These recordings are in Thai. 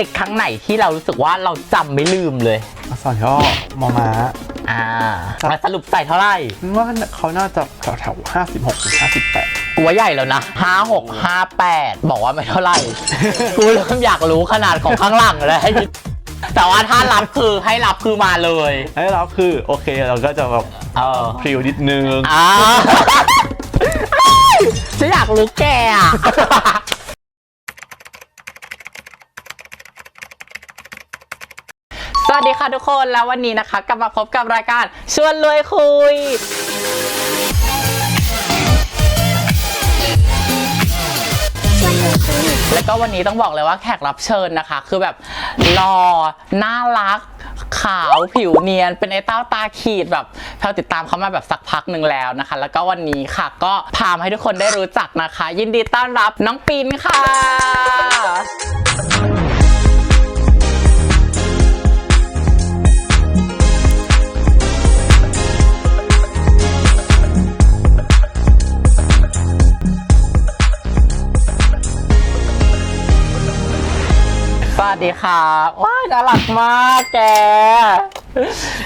ติกครั้งไหนที่เรารู้สึกว่าเราจำไม่ลืมเลยอักษรย่อมอม้า อ่ามาสรุปใส่เท่าไหร่ว่าเขาน่าจะแถวแถวห้าสิบหกถึงห้าสิบแปดกูว่าใหญ่แล้วนะห้าหกห้าแปดบอกว่าไม่เท่าไหร่ กูเริ่มอยากรู้ขนาดของข้างหลังแล้วแต่ว่าถ้ารับคือให้รับคือมาเลยแล้วเราคือโอเคเราก็จะแบบเออพริวนิดนึงอ่าฉันอยากรู้แกอะ สวัส ดีค่ะทุกคนแล้ววันนี้นะคะ กลับมาพบกับรายการชวนรวยคุย แล้วก็วันนี้ต้องบอกเลยว่าแขกรับเชิญนะคะ คือแบบหล่อน่ารัก ขาวผิวเนียน เป็นไอ้เต้าตาขีดแบบเราติดตามเขามาแบบสักพักหนึ่งแล้วนะคะ แล้วก็วันนี้ค่ะ ก็พามาให้ทุกคนได้รู้จักนะคะ ยินดีต้อนรับน้องปินค่ะ วัสดีค่ะว้ายน่ารักมากแก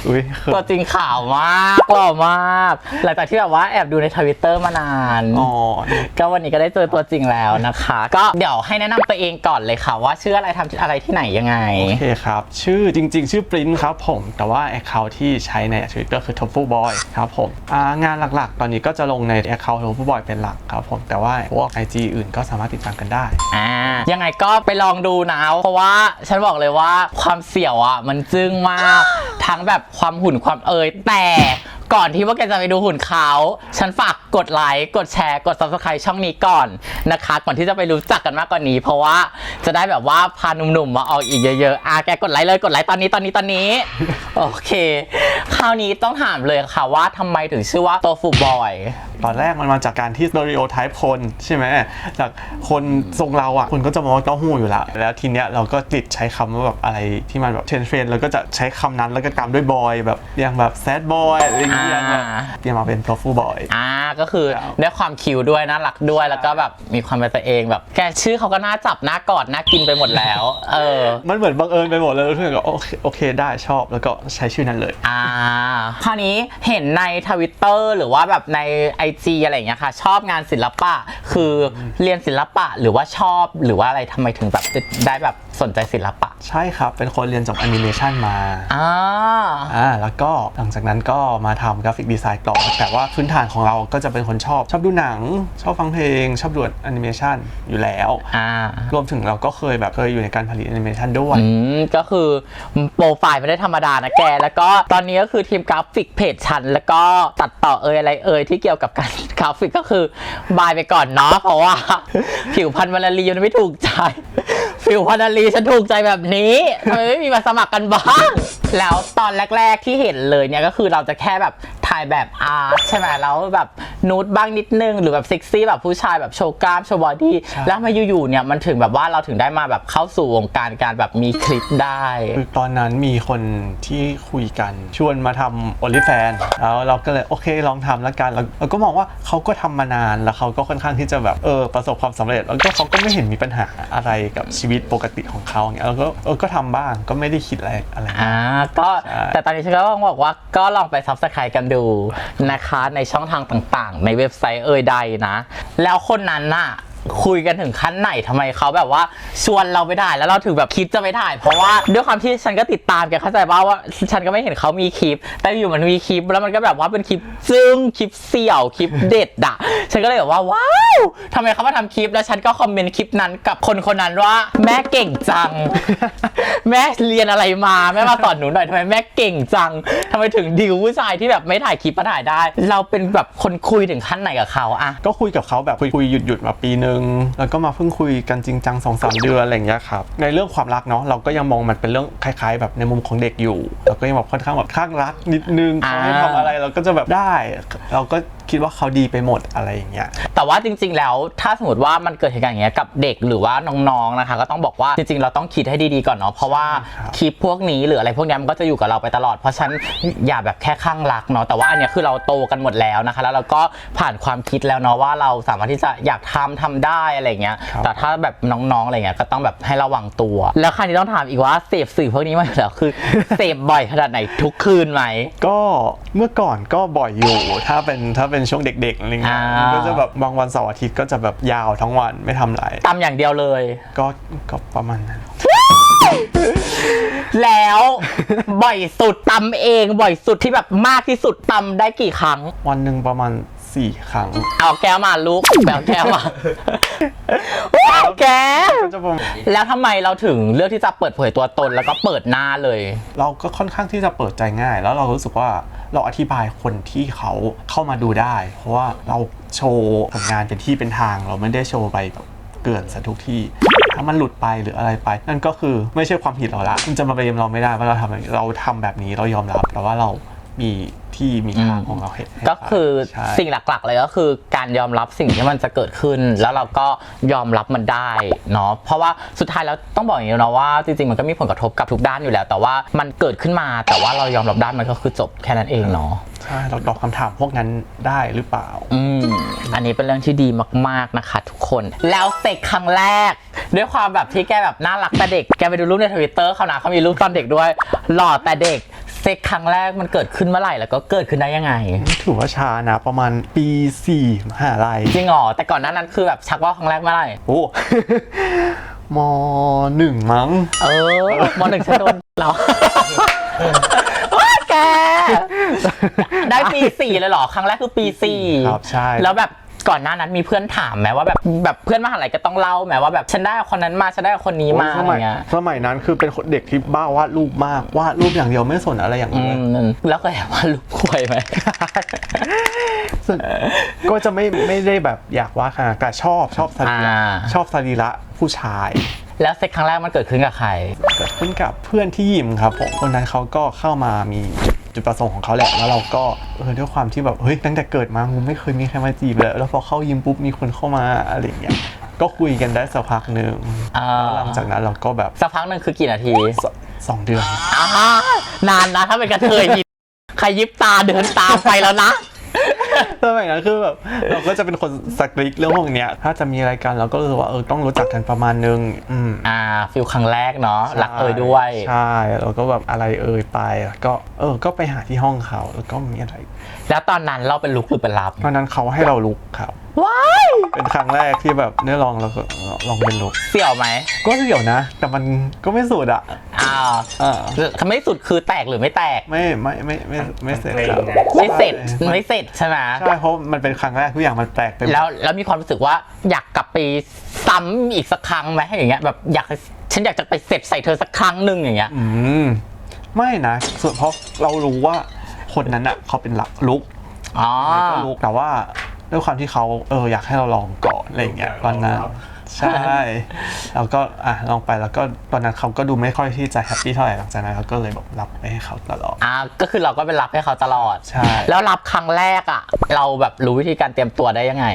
อุ้ยคือตัวจริงขาวมากหล่อมาก หลังจากที่แบบว่าแอบดูในทวิตเตอร์มานานอ๋อก็วันนี้ก็ได้เจอตัวจริงแล้วนะคะ ก็เดี๋ยวให้แนะนำตัวเองก่อนเลยค่ะว่าชื่ออะไรทำอะไรที่ไหนยังไง โอเคครับ ชื่อจริง ๆ ชื่อปริ้นครับผม แต่ว่า Account ที่ใช้ใน Twitter คือ t o f u Boy ครับผมอ่างานหลักๆ ตอนนี้ก็จะลงใน Account t o f u Boy เป็นหลักครับผมแต่ว่าพวก IG อื่นก็สามารถติดตามกันได้อ่ายังไงก็ไปลองดูนะเพราะว่าฉันบอกเลยว่าความเสี่ยวอะ มันจึ้งมาก ทั้งแบบความหุ่นความเอยแต่ก่อนที่ว่าแกจะไปดูหุ่นเขาฉันฝากกดไลค์กดแชร์กด subscribe ช่องนี้ก่อนนะคะ ก่อนที่จะไปรู้จักกันมากกว่านี้ เพราะว่าจะได้แบบว่าพาหนุ่มๆมาออกอีกเยอะๆอะแกกดไลค์เลยกดไลค์ตอนนี้ตอนนี้ตอนนี้ โอเค คราวนี้ต้องถามเลยค่ะว่าทำไมถึงชื่อว่าโตฟูบอย ตอนแรกมันมาจากการที่ stereotype คนใช่ไหมจากคนทรงเราอะคนก็จะมองว่าเต้าหู้อยู่ล้วแล้วทีเนี้ยเราก็ติดใช้คำว่าแบบอะไรที่มันแบบเทรนเฟรนแล้วก็จะใช้คำนั้นแล้วก็ตามด้วยบอยแบบอย่างแบบ sad boy อะไรอย่างเงี้ยอ่าเตรียมมาเป็น tofu boy อ่าก็คือครับด้วยความคิวด้วยน่ารักด้วยแล้วก็แบบมีความเป็นตัวเองแบบ แกชื่อเขาก็น่าจับน่ากอดน่ากินไปหมดแล้ว เออ มันเหมือนบังเอิญไปหมดเลยเพื่อนก็โอเคโอเคได้ชอบแล้วก็ใช้ชื่อนั้นเลย อ่าคราวนี้เห็นในทวิตเตอร์หรือว่าแบบใน IG อะไรอย่างเงี้ยค่ะ ชอบงานศิลปะ คือเรียนศิลปะหรือว่าชอบหรือว่าอะไรทำไมถึงแบบได้แบบสนใจศิลปะ ใช่ครับ เป็นคนเรียนจบแอนิเมชันมาอ่าอ่าแล้วก็หลังจากนั้นก็มาทำกราฟิกดีไซน์ต่อแต่ว่าพื้นฐานของเราก็จะเป็นคนชอบ ชอบดูหนัง ชอบฟังเพลง ชอบดูแอนิเมชันอยู่แล้วอ่ารวมถึงเราก็เคยแบบเคยอยู่ในการผลิตแอนิเมชันด้วยอืมก็คือโปรไฟล์ไม่ได้ธรรมดานะแก แล้วก็ตอนนี้ก็คือทีมกราฟิกเพจฉัน แล้วก็ตัดต่อเอยอะไรเอยที่เกี่ยวกับการกราฟิกก็คือบายไปก่อนเนาะเพราะว่า ผิวพันธุ์วรรณลีมันไม่ถูกใจผิวพันธุ์วรรณลีฉันถูกใจแบบนี้ทำไมไม่มีมาสมัครกันบ้าง แล้วตอนแรก ๆที่เห็นเลยเนี่ยก็คือเราจะแค่แบบถ่ายแบบอาร์ตใช่ไหมแล้วแบบนูดบ้างนิดนึง หรือแบบเซ็กซี่แบบผู้ชายแบบโชว์กล้ามโชว์บอดี้ใช่แล้วมาอยู่ๆเนี่ยมันถึงแบบว่าเราถึงได้มาแบบเข้าสู่วงการการแบบมีคลิปได้คือตอนนั้นมีคนที่คุยกันชวนมาทำ OnlyFans แล้วเราก็เลยโอเคลองทำแล้วกันแล้วเราก็มองว่าเขาก็ทำมานานแล้วเขาก็ค่อนข้างที่จะแบบเออประสบความสำเร็จ แล้วก็เขาก็ไม่เห็นมีปัญหาอะไรกับชีวิตปกติของเขาอย่างเงี้ยแล้วก็เออก็ทำบ้างก็ไม่ได้คิดอะไรอะไรมากอ่าก็ใช่แต่ตอนนี้ฉันก็ต้องบอกว่าก็ลองไปซับสไครต์กันดูนะคะในช่องทางต่างๆ ในเว็บไซต์เอ่ยใดนะ แล้วคนนั้นน่ะคุยกันถึงขั้นไหนทำไมเขาแบบว่าชวนเราไปถ่ายแล้วเราถึงแบบคิดจะไปถ่ายเพราะว่าด้วยความที่ฉันก็ติดตามแกเข้าใจป่าว่าฉันก็ไม่เห็นเขามีคลิป แต่อยู่มันมีคลิปแล้วมันก็แบบว่าเป็นคลิปซึ่งคลิปเสี่ยวคลิปเด็ดอะฉันก็เลยแบบว่าว้ายทำไมเขามาทำคลิปแล้วฉันก็คอมเมนต์คลิปนั้นกับคนคนนั้นว่า แม่เก่งจัง แม่เรียนอะไรมาแม่มาสอนหนูหน่อยทำไมแม่เก่งจังทำไมถึงดิวผู้ชายที่แบบไม่ถ่ายคลิปมาถ่ายได้ เราเป็นแบบคนคุยถึงขั้นไหนกับเขาอะก็คุยกับเขาแบบคุยคุยหยุดหยุดๆมาปีนึง แล้วก็มาเพิ่งคุยกันจริงจังสองสามเดือนอะไรอย่างเงี้ยครับในเรื่องความรักเนาะเราก็ยังมองมันเป็นเรื่องคล้ายๆ แบบในมุมของเด็กอยู่เราก็ยังแบบค่อนข้างแบบข้างรักนิดนึงอ่าเขาให้ทำอะไรเราก็จะแบบได้ เราก็คิดว่าเขาดีไปหมดอะไรอย่างเงี้ย แต่ว่าจริง ๆ แล้วถ้าสมมติว่ามันเกิดเหตุการณ์อย่างเงี้ยกับเด็กหรือว่าน้องๆนะคะ ก็ต้องบอกว่าจริง ๆ เราต้องคิดให้ดีๆก่อนเนาะเพราะว่าใช่ครับคลิปพวกนี้หรืออะไรพวกเนี้ยมันก็จะอยู่กับเราไปตลอดเพราะฉะนันอย่าแบบแค่ข้างรักเนาะแต่ว่าอันเนี้ยคือเราโตกันหมดแล้วนะคะ แล้วเราก็ผ่านความคิดแล้วเนาะว่าเราสามารถที่จะอยากทำทำได้อะไรเงี้ยครับแต่ถ้าแบบน้องๆอะไรเงี้ยก็ต้องแบบให้ระวังตัว แล้วคราวนี้ต้องถามอีกว่าเสพสื่อพวกนี้มาอยู่แล้วคือเสพบ่อยขนาดไหนทุกคืนไหมก็เมื่อก่อนก็บ่อยอยู่ถ้าเป็นถ้าเป็นช่วงเด็กๆอะไรเงี้ยอ่าก็จะแบบบางวันเสาร์อาทิตย์ก็จะแบบยาวทั้งวันไม่ทำอะไรตำอย่างเดียวเลย ก็ก็ประมาณนั้น แล้ว บ่อยสุดตำเองบ่อยสุดที่แบบมากที่สุดตำได้กี่ครั้ง วันหนึ่งประมาณ สี่ครั้งเอาแก้วมาลูกแบวแก้วมาว้าวแกก็จะประมาณแล้วทำไมเราถึงเลือกที่จะเปิดเผยตัวตนแล้วก็เปิดหน้าเลย เราก็ค่อนข้างที่จะเปิดใจง่าย แล้วเรารู้สึกว่าเราอธิบายคนที่เขาเข้ามาดูได้ เพราะว่าเราโชว์ผลงานเป็นที่เป็นทาง เราไม่ได้โชว์ไปแบบเกินซะทุกที่ ถ้ามันหลุดไปหรืออะไรไป นั่นก็คือไม่ใช่ความผิดเราละมันจะมาเบมเราไม่ได้ว่าเราทำแบบนี้เราทำแบบนี้เรายอมรับแต่ว่าเรา มีที่มีทางของเราให้ให้ก็คือใช่สิ่งหลักๆเลยก็คือการยอมรับสิ่งที่มันจะเกิดขึ้น แล้วเราก็ยอมรับมันได้เนาะเพราะว่าสุดท้ายแล้วต้องบอกอย่างนี้เนาะว่าจริงๆมันก็มีผลกระทบกับทุกด้านอยู่แล้ว แต่ว่ามันเกิดขึ้นมาแต่ว่าเรายอมรับได้มันก็คือจบแค่นั้นเองเนาะ ใช่เราตอบคำถามพวกนั้นได้หรือเปล่า อืมอันนี้เป็นเรื่องที่ดีมากๆนะคะทุกคน แล้วเซ็กครั้งแรก ด้วยความแบบที่แกแบบน่ารักแต่เด็ก แกไปดูรูปในทวิตเตอร์เขานะเขามีรูปตอนเด็กด้วย หล่อแต่เด็ก เซ็กครั้งแรกมันเกิดขึ้นเมื่อไหร่แล้วก็เกิดขึ้นได้ยังไง ถือว่าช้านะประมาณปีสี่มหาลัยจริงเหรอแต่ก่อนหน้านั้นคือแบบชักว่าวครั้งแรกเมื่อไหร่โอ้ มหนึ่งมั้ง เออมหนึ่งฉันโดนเราว้าแก ได้ปีสี่เลยเหรอ ครั้งแรกคือปีสี่ครับใช่ แล้วแบบ ก่อนหน้านั้นมีเพื่อนถามไหมว่าแบบแบบเพื่อนมหาลัยก็ต้องเล่าไหมว่าแบบฉันได้คนนั้นมาฉันได้คนนี้มาสอะไรมัยเงี้ยสมัยนั้นคือเป็นเด็กที่บ้าวาดรูปมากวาดรูปอย่างเดียวไม่สนอะไรอย่างอือื่น มแล้วก็แอบว่าลูกควยไหมส่วนก็จะไม่ไม่ได้แบบอยากวาดขนาดแต่ชอบชอบสรีระอ่า ชอบสรีระผู้ชายแล้วเซ็กครั้งแรกมันเกิดขึ้นกับใคร เกิดขึ้นกับเพื่อนที่ยิมครับผมคนนั้นเขาก็เข้ามามี จุดประสงค์ของเขาแหละ แล้วเราก็เออด้วยความที่แบบเฮ้ยตั้งแต่เกิดมากูไม่เคยมีใครมาจีบเลยแล้วพอเข้ายิมปุ๊บมีคนเข้ามาอะไรอย่างเงี้ยก็คุยกันได้สักพักหนึ่งอ่า แล้วหลังจากนั้นเราก็แบบสักพักหนึ่งคือกี่นาทีสสองเดือน อ่านานนะถ้าเป็นกระเทยยิบใครยิบตาเดินตามไปแล้วนะ สมัยนั้นคือแบบเราก็จะเป็นคนสตริกเรื่องพวกเนี้ย ถ้าจะมีอะไรกันเราก็รู้สึกว่าเออต้องรู้จักกันประมาณนึงอืมอ่าฟิลครั้งแรกเนาะรักเอยด้วยใช่แล้วก็แบบอะไรเอ่ยไปแล้วก็เออก็ไปหาที่ห้องเขาแล้วก็มีอะไร แล้วตอนนั้นเราเป็นลุกหรือเป็นรับตอนนั้นเขาให้เราลุกครับ ว้ายเป็นครั้งแรกที่แบบได้ลองแล้วก็ลองเป็นลุกเสี่ยวไหมก็เดี๋ยวนะ แต่มันก็ไม่สุดอะอ้าวอ่าทำไม่สุดคือแตกหรือไม่แตก ไม่ไม่ไม่ไม่ไม่เสร็จครับไม่เสร็จใช่ไม่เสร็จใช่ไหมใช่เพราะมันเป็นครั้งแรกทุกอย่างมันแปลกไปหมดแล้วแล้วมีความรู้สึกว่าอยากกลับไปซ้ำอีกสักครั้งไหมอย่างเงี้ยแบบอยากฉันอยากจะไปเสร็จใส่เธอสักครั้งหนึ่งอย่างเงี้ยอืมไม่นะส่วนเพราะเรารู้ว่าคนนั้นอะเขาเป็นหลักลุกอ๋อก็ลุกแต่ว่า ด้วยความที่เขาเอออยากให้เราลองก่อนอะไรอย่างเงี้ยตอนนั้นใช่แล้วก็อะลองไปแล้วก็ตอนนั้นเขาก็ดูไม่ค่อยที่จะแฮปปี้เท่าไหร่หลังจากนั้นเราก็เลยแบบรับไปให้เขาตลอดอ่าก็คือเราก็เป็นรับให้เขาตลอดใช่แล้วรับครั้งแรกอะ เราแบบรู้วิธีการเตรียมตัวได้ยังไง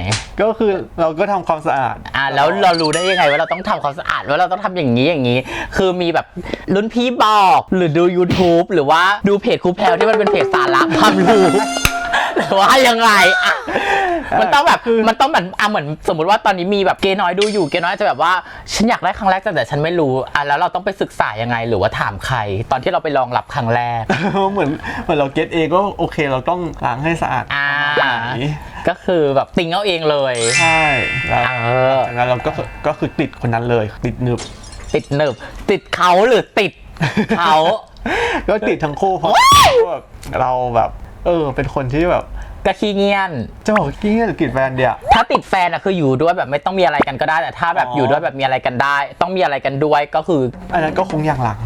ก็คือเราก็ทำความสะอาดอ่าแล้วเรารู้ได้ยังไงว่าเราต้องทำความสะอาดว่าเราต้องทำอย่างนี้อย่างนี้ คือมีแบบรุ่นพี่บอกหรือดู YouTube หรือว่าดูเพจครูแพลวที่มันเป็นเพจสาระความรู้หรือว่ายังไงอะ มันต้องแบบมันต้องเหมือนอะเหมือนสมมติว่าตอนนี้มีแบบเกย์น้อยดูอยู่เกย์น้อยจะแบบว่าฉันอยากได้ครั้งแรกแต่ฉันไม่รู้อะแล้วเราต้องไปศึกษายังไงหรือว่าถามใคร ตอนที่เราไปลองรับครั้งแรก เหมือนเหมือนเราเก็ตเองก็โอเคเราต้องล้างให้สะอาดอ่าไหนก็คือแบบติงเอาเองเลยใช่แล้วเออจากนั้นเราก็คือก็คือติดคนนั้นเลยติดหนึบติดหนึบ ติดเขาหรือติดเขาก็ติดทั้งคู่เพราะแบบเราแบบ เออ เป็นคนที่แบบ ก็ขี้เงียน จะบอกกิ้งหรือกิดแฟนเดียถ้าติดแฟนอะคืออยู่ด้วยแบบไม่ต้องมีอะไรกันก็ได้ แต่ถ้าแบบอ๋อออ ยู่ด้วยแบบมีอะไรกันได้ ต้องมีอะไรกันด้วยก็คือ อันนั้นก็คงอย่างหลัง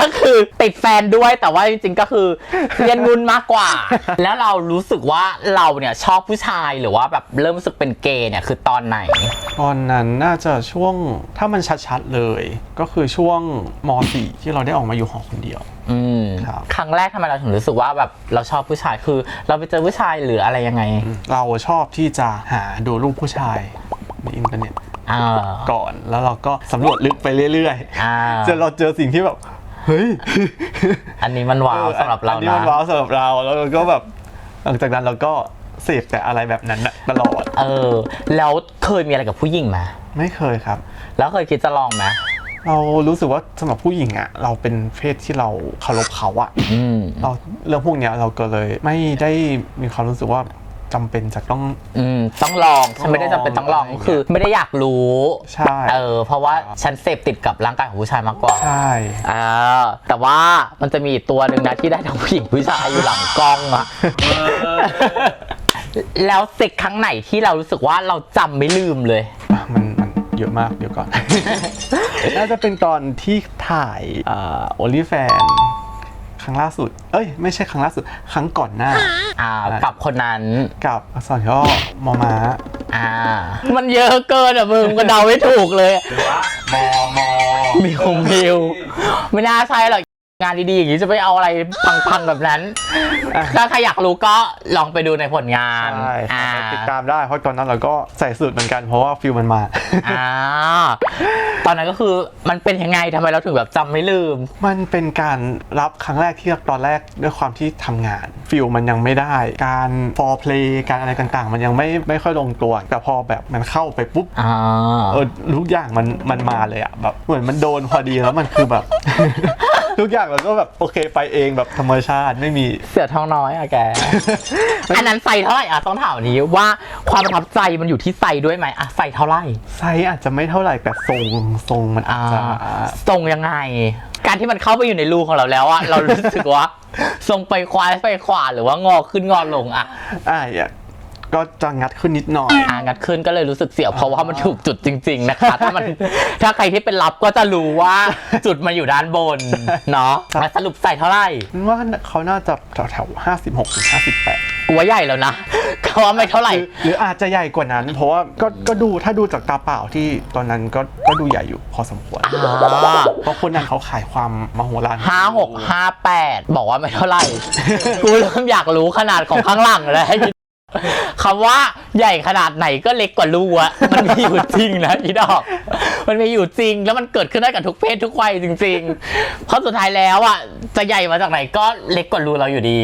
ก็คือติดแฟนด้วยแต่ว่าจริงๆก็คือเรียนงุนมากกว่า แล้วเรารู้สึกว่าเราเนี่ยชอบผู้ชายหรือว่าแบบเริ่มรู้สึกเป็นเกย์เนี่ยคือตอนไหน ตอนนั้นน่าจะช่วงถ้ามันชัดๆเลย ก็คือช่วงม .4 ที่เราได้ออกมาอยู่หอคนเดียว อืมครับ ครั้งแรกทำไมเราถึงรู้สึกว่าแบบเราชอบผู้ชายคือ เราไปเจอผู้ชายหรืออะไรยังไงเราชอบที่จะหาดูรูปผู้ชายในอินเทอร์เน็ตอ่าก่อนแล้วเราก็สำรวจลึกไปเรื่อยอ่าๆจนเราเจอสิ่งที่แบบ เฮ้ยอันนี้มันว้าวสำหรับเราอันนี้นะมันว้าวสำหรับเราแล้วเราก็แบบหลังจากนั้นเราก็เสพแต่อะไรแบบนั้นน่ะตลอดเออ แล้วเคยมีอะไรกับผู้หญิงไหมไม่เคยครับ แล้วเคยคิดจะลองไหมเรารู้สึกว่าสำหรับผู้หญิงอะเราเป็นเพศที่เราเคารพเขาอะอืม เราเรื่องพวกเนี้ยเราก็เลยไม่ได้มีความรู้สึกว่า จำเป็นจะต้อง อืมต้องลองฉันไม่ได้จำเป็นต้องลองอะไรอย่างเงี้ยคือ ไม่ได้อยากรู้ใช่ เออเพราะว่าฉันเสพติดกับร่างกายของผู้ชายมากกว่าใช่ อ่าแต่ว่ามันจะมีอีกตัวหนึ่งนะที่ได้ทั้งผู้หญิงผู้ชายอยู่หลังกล้องอะแล้วเซ็กครั้งไหนที่เรารู้สึกว่าเราจำไม่ลืมเลย มันมันเยอะมากเดี๋ยวก่อน น่าจะเป็นตอนที่ถ่ายโอลิแฟนครั้งล่าสุด เอ้ย ไม่ใช่ครั้งล่าสุด ครั้งก่อนหน้า อ่ากับคนนั้นกับอักษรย่อมอม้าอ่า มันเยอะเกินอะมึงก็เดาไม่ถูกเลย หรือว่ามอมอมิวมิว ไม่น่าใช่หรอก งานดีๆอย่างนี้จะไปเอาอะไรพังๆแบบนั้น ถ้าใครอยากรู้ก็ลองไปดูในผลงานใช่อ่าติดตามได้เพราะตอนนั้นเราก็ใส่สูตรเหมือนกันเพราะว่าฟิลมันมา อ่าตอนนั้นก็คือมันเป็นยังไงทำไมเราถึงแบบจำไม่ลืม มันเป็นการรับครั้งแรกที่ตอนแรกด้วยความที่ทำงานฟิลมันยังไม่ได้ การฟอร์เพลย์การอะไรต่างๆ มันยังไม่ไม่ค่อยลงตัว แต่พอแบบมันเข้าไปปุ๊บอ่าเออทุกอย่างมันมันมาเลยอะแบบเหมือนมันโดนพอดีแล้วมันคือแบบ ทุกอย่างเราก็แบบโอเคไปเองแบบธรรมชาติไม่มี เสือท้องน้อยอะแก อันนั้นใส่เท่าไหร่อะต้องถามอันนี้ว่าความประทับใจมันอยู่ที่ใส่ด้วยไหมอะใส่เท่าไหร่ไซส์อาจจะไม่เท่าไหร่แต่ทรงทรงมันอาอ่าจจะทรงยังไง การที่มันเข้าไปอยู่ในรูของเราแล้วอะเรารู้สึกว่าทรงไปขวาไปขวาหรือว่างอขึ้นงอลงอะ อ่าอย่าง ก็จะงัดขึ้นนิดหน่อย อ่างัดขึ้นก็เลยรู้สึกเสียวเพราะว่ามันถูกจุดจริง ๆ นะคะ ถ้ามันถ้าใครที่เป็นลับก็จะรู้ว่าจุดมันอยู่ด้านบนเนาะแล้วสรุปใส่เท่าไหร่มันว่าเขาน่าจะแถวแถวห้าสิบหกถึงห้าสิบแปดกูว่าใหญ่แล้วนะก็ว่าไม่เท่าไหร่ หรืออาจจะใหญ่กว่านั้น เพราะว่าก็ก็ดูถ้าดูจากตาเปล่าที่ตอนนั้นก็ก็ดูใหญ่อยู่พอสมควรอ่าเพราะคนนั้นเขาขายความมโหฬารห้าหกห้าแปดบอกว่าไม่เท่าไหร่ กูเริ่มอยากรู้ขนาดของข้างหลังแล้ว คำว่าใหญ่ขนาดไหนก็เล็กกว่ารูอะมันมีอยู่จริงนะพี่ดอก มันมีอยู่จริงแล้วมันเกิดขึ้นได้กับทุกเพศทุกวัยจริง ๆ เพราะสุดท้ายแล้วอะจะใหญ่มาจากไหนก็เล็กกว่ารูเราอยู่ดี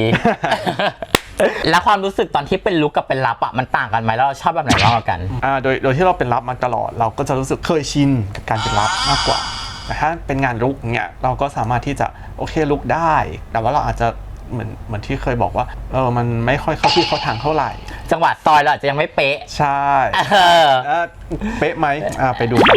แล้วความรู้สึกตอนที่เป็นลุกกับเป็นลับอะมันต่างกันไหมแล้วเราชอบแบบไหนมากกว่ากัน อ่าโดยโดยที่เราเป็นรับมาตลอดเราก็จะรู้สึกเคยชินกับการเป็นรับมากกว่าแต่ถ้าเป็นงานลุกเนี่ยเราก็สามารถที่จะโอเคลุกได้ แต่ว่าเราอาจจะ เหมือนเหมือนที่เคยบอกว่าเออมันไม่ค่อยเข้าที่เข้าทางเท่าไหร่ จังหวะซอยเราอาจจะยังไม่เป๊ะ ใช่เออแล้วเป๊ะไหมอ่าไปดูกัน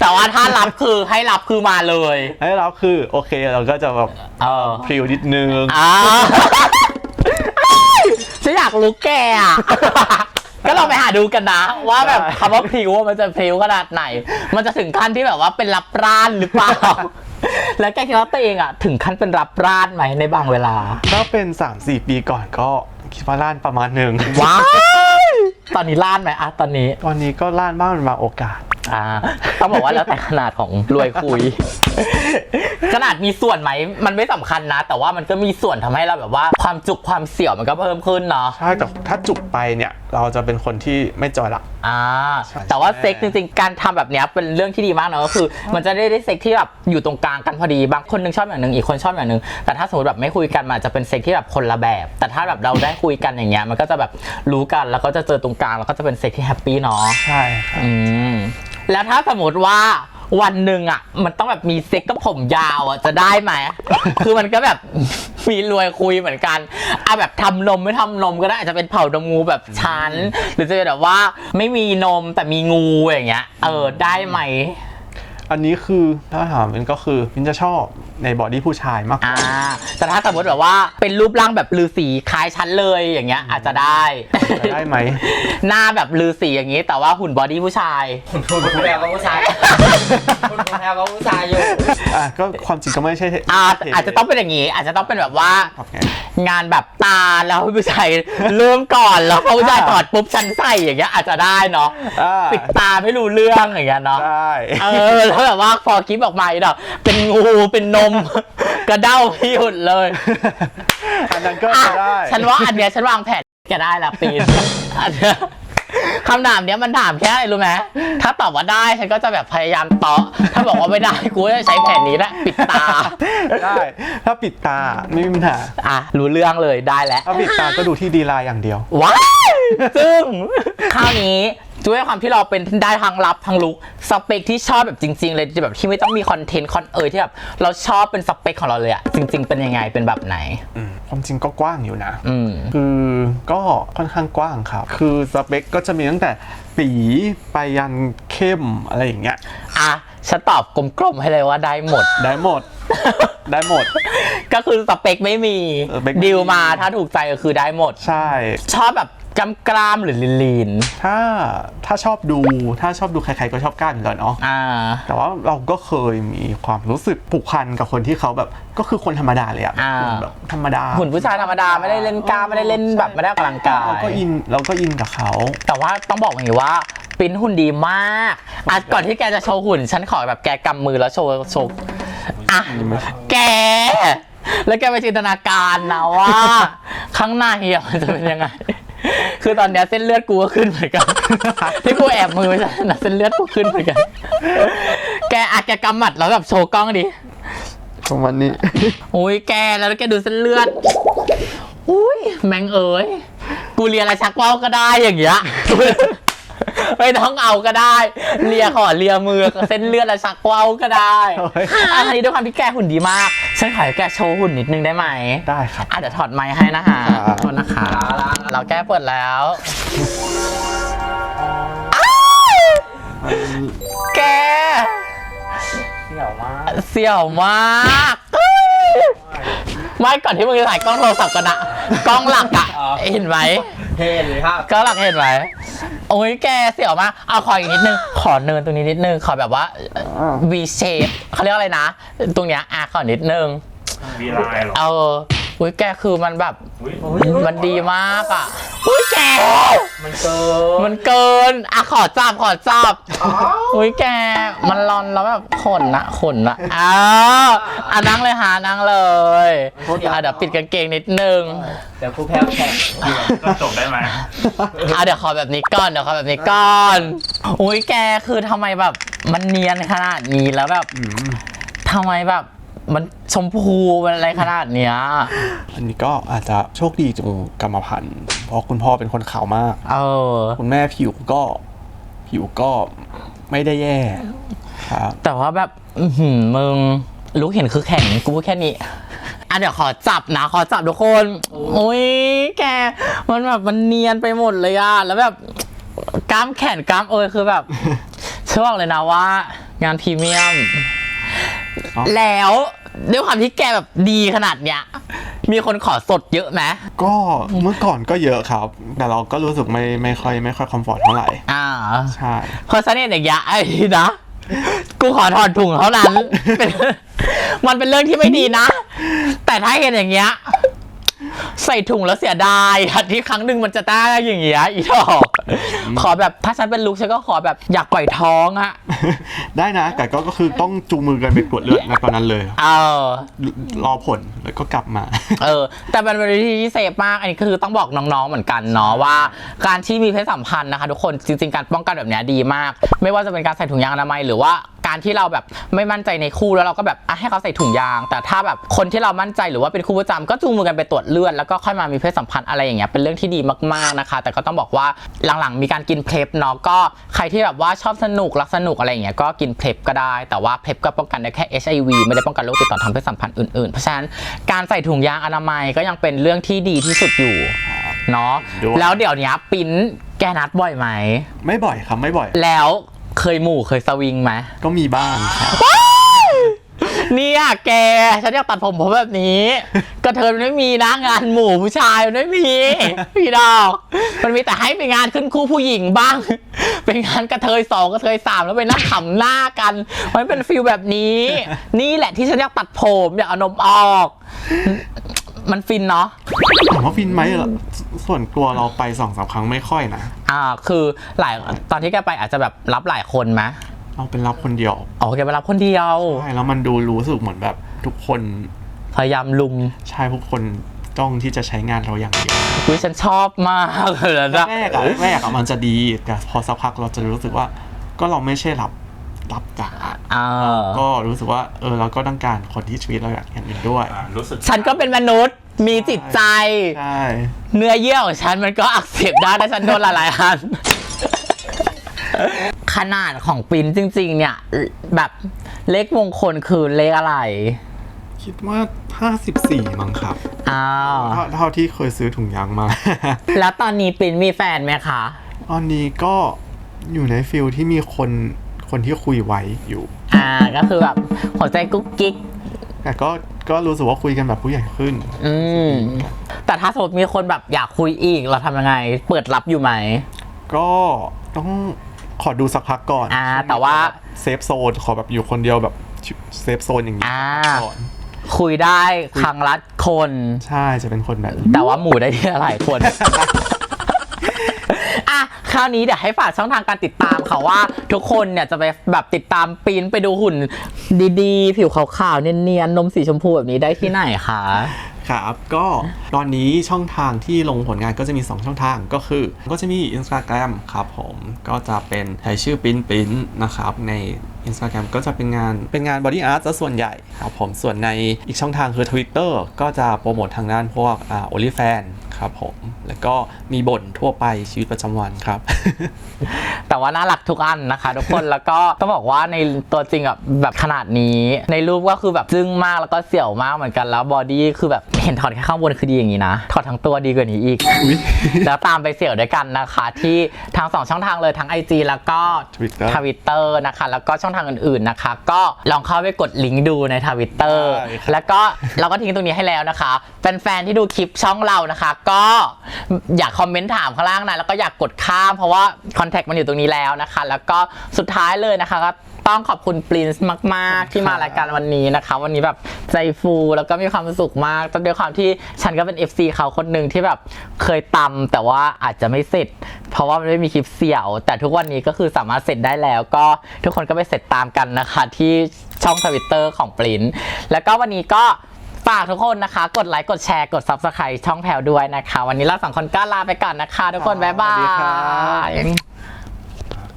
แต่ว่าถ้ารับคือให้รับคือมาเลยให้เราคือโอเคเราก็จะแบบเออพริวนิดนึงอ่าฉันอยากรู้แกอะ ก็ลองไปหาดูกันนะ ว่าแบบคำว่าพริ้วมันจะพริ้วขนาดไหน มันจะถึงขั้นที่แบบว่าเป็นรับร้านหรือเปล่า แล้วแกคิดว่าตัวเองอะ ถึงขั้นเป็นรับร้านไหมในบางเวลา ถ้าเป็น 3-4 ปีก่อนก็คิดว่าล้านประมาณหนึ่งว้ายตอนนี้ล้านไหมอะตอนนี้ ตอนนี้ก็ล้านบ้างเป็นบางโอกาส อ่า ต้องบอกว่าแล้วแต่ขนาดของรวยคุย ขนาดมีส่วนไหมมันไม่สำคัญนะ แต่ว่ามันก็มีส่วนทำให้เราแบบว่าความจุกความเสี่ยวมันก็เพิ่มขึ้นเนาะ ใช่แต่ถ้าจุกไปเนี่ยเราจะเป็นคนที่ไม่จอยละ อ่า ใช่แต่ว่าใช่เซ็กจริงๆ การทำแบบเนี้ยเป็นเรื่องที่ดีมากนะก็คือ มันจะได้ได้เซ็กที่แบบอยู่ตรงกลางกันพอดี บางคนหนึงชอบอย่างหนึ่งอีกคนชอบอย่างหนึ่งแต่ถ้าสมมติแบบไม่คุยกันมันอาจจะเป็นเซ็กที่แบบคนละแบบ แต่ถ้าแบบเราได้คุยกันอย่างเงี้ยมันก็จะแบบรู้กันแล้วก็จะเจอตรงกลางแล้วก็จะเป็นเซ็กที่แฮปปี้เนาะ ใช่ครับ อืม แล้วถ้าสมมติว่า วันหนึ่งอะ มันต้องแบบมีเซ็กกับผมยาวอะจะได้ไหม คือมันก็แบบ มีรวยคุยเหมือนกันเอาแบบทำนมไม่ทำนมก็ได้อาจจะเป็นเผานมงูแบบชั้น หรือจะเป็นแบบว่าไม่มีนมแต่มีงูอย่างเงี้ย เออได้ไหม อันนี้คือถ้าถามมันก็คือมินจะชอบ ในบอดี้ผู้ชายมากกอ่าว่า แต่ถ้าสมมติแบบว่าเป็นรูปร่างแบบลือสีคล้ายชั้นเลยอย่างเงี้ยอาจจะได้ จะได้ไหม หน้าแบบลือสีอย่างงี้แต่ว่าหุ่นบอดี้ผู้ชาย คุณพูดแบบว่าผู้ชายคุณภูมิแพ้ก็ผู้ชายอยู่ อะก็ความจริงก็ไม่ใช่อาจอาจจะต้องเป็นอย่างนี้ อาจจะต้องเป็นแบบว่า ครับไง งานแบบตาแล้วผู้ชายเริ่มก่อนแล้วพอผู้ชายถอดปุ๊บฉันใส่อย่างเงี้ยอาจจะได้เนาะอ่า ปิดตาไม่รู้เรื่องอย่างเงี้ยเนาะได้ เออแล้วแบบว่าพอคลิปออกมาอีกเนาะเป็นงูเป็นนมกระเด้าพี่หยุดเลยอันนั้นก็อะจะได้ฉันว่าอันเนี้ยฉันวางแผนจะได้ละปีนอันเนี้ยคำถามเนี้ยมันถามแค่อะไรรู้ไหมถ้าตอบว่าได้ฉันก็จะแบบพยายามเตาะถ้าบอกว่าไม่ได้กูก็จะใช้แผนนี้แหละปิดตา ได้ ถ้าปิดตาไม่มีปัญหา อะรู้เรื่องเลยได้แล้ว ถ้าปิดตาก็ดูที่ดีไลน์อย่างเดียว ว้ายซึ่ง คราวนี้ ด้วยความที่เราเป็นได้ทางลับทางลุกสเปคที่ชอบแบบจริง ๆ เลยที่แบบที่ไม่ต้องมีคอนเทนต์คอนเอยที่แบบเราชอบเป็นสเปคของเราเลยอะจริง ๆ เป็นยังไงเป็นแบบไหน อืมความจริงก็กว้างอยู่นะ อืม คือก็ค่อนข้างกว้างครับ คือสเปคก็จะมีตั้งแต่ปีไปยันเข้มอะไรอย่างเงี้ย อะฉันตอบกลมๆให้เลยว่าได้หมด ได้หมด ได้หมด ก็คือสเปคไม่มีเออสเปคไม่มีดิวมาถ้าถูกใจก็คือได้หมด ใช่ ชอบแบบ กำกรามหรือลีนถ้าถ้าชอบดูถ้าชอบดูใครๆก็ชอบกล้านอยู่แล้วเนาะๆอ่า แต่ว่าเราก็เคยมีความรู้สึกผูกพันกับคนที่เขาแบบก็คือคนธรรมดาเลยอะอ่าหุ่นแบบธรรมดาหุ่นผู้ชายธรรมดาไม่ได้เล่นกล้ามไม่ได้เล่นแบบไม่ได้ออกกำลังกาย เราก็อินเราก็อินกับเขา แต่ว่าต้องบอกอย่างนี้ว่าปริ้นหุ่นดีมากอะก่อนที่แกจะโชว์หุ่น ฉันขอแบบแกกำมือแล้วโชว์โชว์อะแก แล้วแกไปจินตนาการนะว่า ข้างหน้าเฮียมันจะเป็นยังไง คือตอนเนี้ยเส้นเลือดกูก็ขึ้นเหมือนกัน ที่กูแอบมือไม่ใช่นะเส้นเลือดกูขึ้นเหมือนกัน แกอะแกกำหมัดแล้วแบบโชว์กล้องดิประมาณนี้โอ้ยแกแล้วแกดูเส้นเลือดอุ้ยแมงเอ๋ยกูเรียนอะไรชักว่าวก็ได้อย่างเงี้ย ไม่ต้องเอาก็ได้ เลียขอเลียมือเส้นเลือดและชักว่าวก็ได้โอ้ย อันนี้ด้วยความที่แกหุ่นดีมาก ฉันขอให้แกโชว์หุ่นนิดนึงได้ไหมได้ครับ อะเดี๋ยวถอดไมค์ให้นะคะครับ โทษนะคะ เราแก้เปิดแล้วแกเสี่ยวมากเสี่ยวมากเอ้ยไม่ก่อนที่มึงจะถ่ายกล้องโทรศัพท์กันอะกล้องหลักอะเห็นไหม เท่เลยครับกล้องหลักเห็นไหมโอ้ยแกเสี่ยวมาก เอาขออีกนิดนึง ขอเนินตรงนี้นิดนึง ขอแบบว่า V shape เขาเรียกอะไรนะ ตรงเนี้ยอะขอนิดนึงมีลายเหรอ เออ อุ้ยแกคือมันแบบอุ๊ยมันดีมากอะอุ้ยแก มันเกิน มันเกินอะขอจับขอจับอุ้ยแก มันรอนแล้วแบบขนนะขนนะอ้าวอะนั่งเลยหานั่งเลยอะเดี๋ยวปิดกางเกงนิดนึง เดี๋ยวครูแพ้แข่งก็จบได้ไหมอะเดี๋ยวขอแบบนี้ก่อนเดี๋ยวขอแบบนี้ก่อนอุ้ยแกคือทำไมแบบ มันเนียนขนาดนี้แล้วแบบทำไมแบบ มันชมพูมันอะไรขนาดเนี้ย อันนี้ก็อาจจะโชคดีจากกรรมพันธุ์เพราะคุณพ่อเป็นคนขาวมาก เออ คุณแม่ผิวก็ผิวก็ไม่ได้แย่ครับ แต่ว่าแบบ อือหือมึงลูกเห็นคือแข็งกูพูดแค่นี้ อะเดี๋ยวขอจับนะขอจับทุกคนโอ้ยแก มันแบบมันเนียนไปหมดเลยอะแล้วแบบกล้ามแขนกล้ามเอยคือแบบเชื่อบอกเลยนะว่า งานพรีเมียม อ๋อ แล้ว ด้วยความที่แกแบบดีขนาดเนี้ย มีคนขอสดเยอะไหมก็เมื่อก่อนก็เยอะครับ แต่เราก็รู้สึกไม่ไม่ค่อยไม่ค่อยคอมฟอร์ตเท่าไหร่ อ่าใช่เพราะฉะนั้นอย่างเงี้ยไอ้นะ กูขอถอดถุงเท่านั้นเป็นมันเป็นเรื่องที่ไม่ดีนะ แต่ถ้าเห็นอย่างเงี้ย ใส่ถุงแล้วเสียดายอาที่ครั้งหนึ่งมันจะได้อย่างเงี้ยอีดอกขอแบบถ้าฉันเป็นลูกฉันก็ขอแบบอยากปล่อยท้องอะได้นะ แต่ก็ก็คือต้องจูงมือกันไปตรวจเลือดในตอนนั้นเลยเออรอผลแล้วก็กลับมา เออ แต่เป็นวิธีที่เซฟมาก อันนี้คือต้องบอกน้องๆเหมือนกันเนาะว่า การที่มีเพศสัมพันธ์นะคะ ทุกคนจริงๆการป้องกันแบบเนี้ยดีมาก ไม่ว่าจะเป็นการใส่ถุงยางอนามัยหรือว่าการที่เราแบบไม่มั่นใจในคู่แล้วเราก็แบบอะให้เขาใส่ถุงยาง แต่ถ้าแบบคนที่เรามั่นใจหรือว่าเป็นคู่ประจำก็จูงมือกันไปตรวจเลือดแล้วก็ค่อยมามีเพศสัมพันธ์อะไรอย่างเงี้ยเป็นเรื่องที่ดีมากๆนะคะ แต่ก็ต้องบอกว่าหลังๆมีการกินเพลฟเนาะก็ใครที่แบบว่าชอบสนุกรักสนุกอะไรอย่างเงี้ยก็กินเพลฟก็ได้ แต่ว่าเพลฟก็ป้องกันได้แค่ HIV ไม่ได้ป้องกันโรคติดต่อทางเพศสัมพันธ์อื่นๆ เพราะฉะนั้นการใส่ถุงยางอนามัยก็ยังเป็นเรื่องที่ดีที่สุดอยู่เนาะด้วยแล้วเดี๋ยวเนี้ยปิ้นแกนัดบ่อยไหม ไม่บ่อยครับ ไม่บ่อย แล้ว เคยหมู่เคยสวิงไหมก็มีบ้างครับเนี่ยแก ฉันอยากตัดผมผมแบบนี้ กระเทยมันไม่มีนะงานหมู่ผู้ชายมันไม่มีพี่ดอก มันมีแต่ให้ไปงานขึ้นคู่ผู้หญิงบ้าง เป็นงานกระเทยสองกระเทยสามแล้วไปนั่งขำหน้ากัน มันเป็นฟิลแบบนี้ นี่แหละที่ฉันอยากตัดผมอยากเอานมออก มันฟินเนาะถามว่าฟินไหมเหรอส่วนตัวเราไปสองสามครั้งไม่ค่อยนะ อ่าคือหลายตอนที่แกไปอาจจะแบบรับหลายคนไหมเราเป็นรับคนเดียวอ๋อแกไปรับคนเดียวใช่แล้วมันดูรู้สึกเหมือนแบบทุกคนพยายามลุมใช่ทุกคนจ้องที่จะใช้งานเราอย่างเดียวอุ้ยฉันชอบมากเลยนะแรกอะแรกอะมันจะดีแต่พอสักพักเราจะรู้สึกว่า ก็เราไม่ใช่รับรับจ๋าอ่าก็รู้สึกว่าเออเราก็ต้องการคนที่ชีวิตเราอย่างอื่นด้วยอ่ารู้สึกฉันก็เป็นมนุษย์ มีจิตใจ ใช่ เนื้อเยื่อของฉันมันก็อักเสบได้ถ้าฉันโดนหลายๆอัน ขนาดของปริ้นจริง ๆ เนี่ย แบบเลขมงคลคือเลขอะไร คิดว่า 54 มั้งครับอ้าวเท่าเท่าที่เคยซื้อถุงยางมา แล้วตอนนี้ปริ้นมีแฟนไหมคะ ตอนนี้ก็อยู่ในฟิลที่มีคนคนที่คุยไว้อยู่ อ่าก็คือแบบหัวใจกุ๊กกิ๊กแต่ก็ก็รู้สึกว่าคุยกันแบบผู้ใหญ่ขึ้น อืมแต่ถ้าสมมติมีคนแบบอยากคุยอีกเราทำยังไง เปิดรับอยู่ไหม ก็ต้องขอดูสักพักก่อนอ่าแต่ว่า เซฟโซนขอแบบอยู่คนเดียวแบบเซฟโซนอย่างนี้อ่า ก่อนคุยได้ครั้งละคน ใช่จะเป็นคนแบบนี้แต่ว่าหมู่ได้ทีละหลายคน อะคราวนี้เดี๋ยวให้ฝากช่องทางการติดตามค่ะว่าทุกคนเนี่ยจะไปแบบติดตามปีนไปดูหุ่นดีๆ ผิวขาวๆเนียนๆนมสีชมพูแบบนี้ได้ที่ไหนคะครับก็ตอนนี้ช่องทางที่ลงผลงานก็จะมี 2 ช่องทางก็คือ ก็จะมี Instagram ครับผมก็จะเป็นใช้ชื่อปิ้นปิ้นนะครับใน Instagram ก็จะเป็นงานเป็นงาน Body Art ซะส่วนใหญ่ครับผมส่วนในอีกช่องทางคือ Twitter ก็จะโปรโมททางด้านพวกอ่า OnlyFans ครับผม แล้วก็มีบ่นทั่วไปชีวิตประจำวันครับ แต่ว่าน่ารักทุกอันนะคะ ทุกคนแล้วก็ต้องบอกว่าในตัวจริงอะแบบขนาดนี้ ในรูปก็คือแบบจึ้งมากแล้วก็เสี่ยวมากเหมือนกันแล้วบอดี้คือแบบเห็นถอดแค่ข้างบนคือดีอย่างนี้นะ ถอดทั้งตัวดีกว่านี้อีก แล้วตามไปเสี่ยวด้วยกันนะคะ ที่ทั้งสองช่องทางเลยทั้ง IG แล้วก็ Twitter ทวิตเตอร์นะคะ แล้วก็ช่องทางอื่นๆนะคะ ก็ลองเข้าไปกดลิงก์ดูในทวิตเตอร์ได้ครับ แล้วก็เราก็ทิ้งตรงนี้ให้แล้วนะคะแฟนๆที่ดูคลิปช่องเรานะคะ ก็อยากคอมเมนต์ถามข้างล่างนะแล้วก็อยากกดข้ามเพราะว่าคอนแทคมันอยู่ตรงนี้แล้วนะคะ แล้วก็สุดท้ายเลยนะคะก็ ต้องขอบคุณปรินซ์มาก ๆ ที่มารายการวันนี้นะคะ วันนี้แบบใจฟูแล้วก็มีความสุขมากแต่ด้วยความที่ฉันก็เป็น FC เขาคนหนึ่งที่แบบเคยตำแต่ว่าอาจจะไม่เสร็จ เพราะว่ามันไม่มีคลิปเสี่ยว แต่ทุกวันนี้ก็คือสามารถเสร็จได้แล้ว ก็ทุกคนก็ไปเสร็จตามกันนะคะที่ช่องทวิตเตอร์ของปรินแล้วก็วันนี้ก็ฝากทุกคนนะคะ กดไลค์ กดแชร์ กด Subscribe ช่องแพลวด้วยนะคะ วันนี้เราสองคนก็ลาไปก่อนนะคะ ทุกคน บ๊ายบาสวัสดีครัย